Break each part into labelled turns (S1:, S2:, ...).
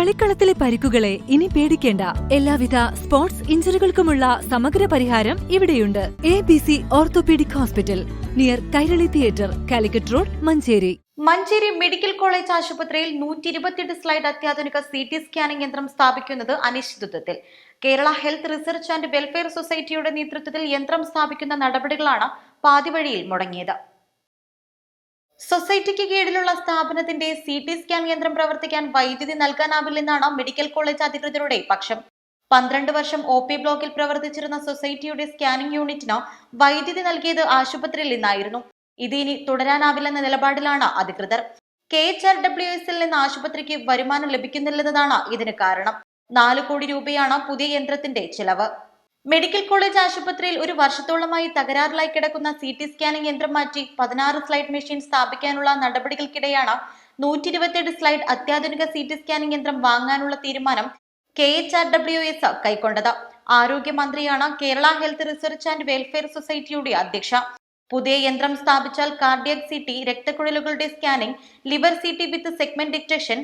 S1: കളിക്കളത്തിലെ പരിക്കുകളെ ഇനി പേടിക്കേണ്ട. എല്ലാവിധ സ്പോർട്സ് ഇഞ്ചുറികൾക്കുമുള്ള സമഗ്ര പരിഹാരം ഇവിടെയുണ്ട്. A B C orthopaedic hospital near Kairali theatre Calicut road Manjeri.
S2: Manjeri medical college ആശുപത്രിയിൽ നൂറ്റി ഇരുപത്തിയെട്ട് സ്ലൈഡ് അത്യാധുനിക സി ടി സ്കാനിംഗ് യന്ത്രം സ്ഥാപിക്കുന്നത് അനിശ്ചിതത്വത്തിൽ. Kerala health research and welfare സൊസൈറ്റിയുടെ നേതൃത്വത്തിൽ യന്ത്രം സ്ഥാപിക്കുന്ന നടപടികളാണ് പാതിവഴിയിൽ മുടങ്ങിയത്. സൊസൈറ്റിക്ക് കീഴിലുള്ള സ്ഥാപനത്തിന്റെ സി ടി സ്കാൻ യന്ത്രം പ്രവർത്തിക്കാൻ വൈദ്യുതി നൽകാനാവില്ലെന്നാണ് മെഡിക്കൽ കോളേജ് അധികൃതരുടെ പക്ഷം. പന്ത്രണ്ട് വർഷം ഒ പി ബ്ലോക്കിൽ പ്രവർത്തിച്ചിരുന്ന സൊസൈറ്റിയുടെ സ്കാനിംഗ് യൂണിറ്റിന് വൈദ്യുതി നൽകിയത് ആശുപത്രിയിൽ നിന്നായിരുന്നു. ഇത് ഇനി തുടരാനാവില്ലെന്ന നിലപാടിലാണ് അധികൃതർ. കെ എച്ച് ആർ ഡബ്ല്യു എസിൽ നിന്ന് ആശുപത്രിക്ക് വരുമാനം ലഭിക്കുന്നില്ലെന്നതാണ് ഇതിന് കാരണം. നാല് കോടി രൂപയാണ് പുതിയ യന്ത്രത്തിന്റെ ചിലവ്. മെഡിക്കൽ കോളേജ് ആശുപത്രിയിൽ ഒരു വർഷത്തോളമായി തകരാറിലായി കിടക്കുന്ന സി ടി സ്കാനിംഗ് യന്ത്രം മാറ്റി പതിനാറ് സ്ലൈഡ് മെഷീൻ സ്ഥാപിക്കാനുള്ള നടപടികൾക്കിടെയാണ് നൂറ്റി ഇരുപത്തിയെട്ട് സ്ലൈഡ് അത്യാധുനിക സി ടി സ്കാനിംഗ് യന്ത്രം വാങ്ങാനുള്ള തീരുമാനം K H R W S കൈക്കൊണ്ടത്. ആരോഗ്യമന്ത്രിയാണ് Kerala health research and welfare സൊസൈറ്റിയുടെ അധ്യക്ഷ. പുതിയ യന്ത്രം സ്ഥാപിച്ചാൽ cardiac C T രക്തക്കുഴലുകളുടെ scanning liver C T with segment detection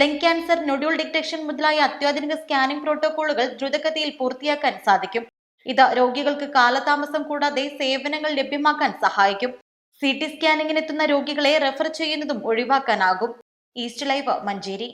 S2: lung cancer nodule detection മുതലായ അത്യാധുനിക സ്കാനിംഗ് പ്രോട്ടോകോളുകൾ ദ്രുതഗതിയിൽ പൂർത്തിയാക്കാൻ സാധിക്കും. ഇത് രോഗികൾക്ക് കാലതാമസം കൂടാതെ സേവനങ്ങൾ ലഭ്യമാക്കാൻ സഹായിക്കും. സി ടി സ്കാനിങ്ങിനെത്തുന്ന രോഗികളെ റെഫർ ചെയ്യുന്നതും ഒഴിവാക്കാനാകും. East live Manjeri.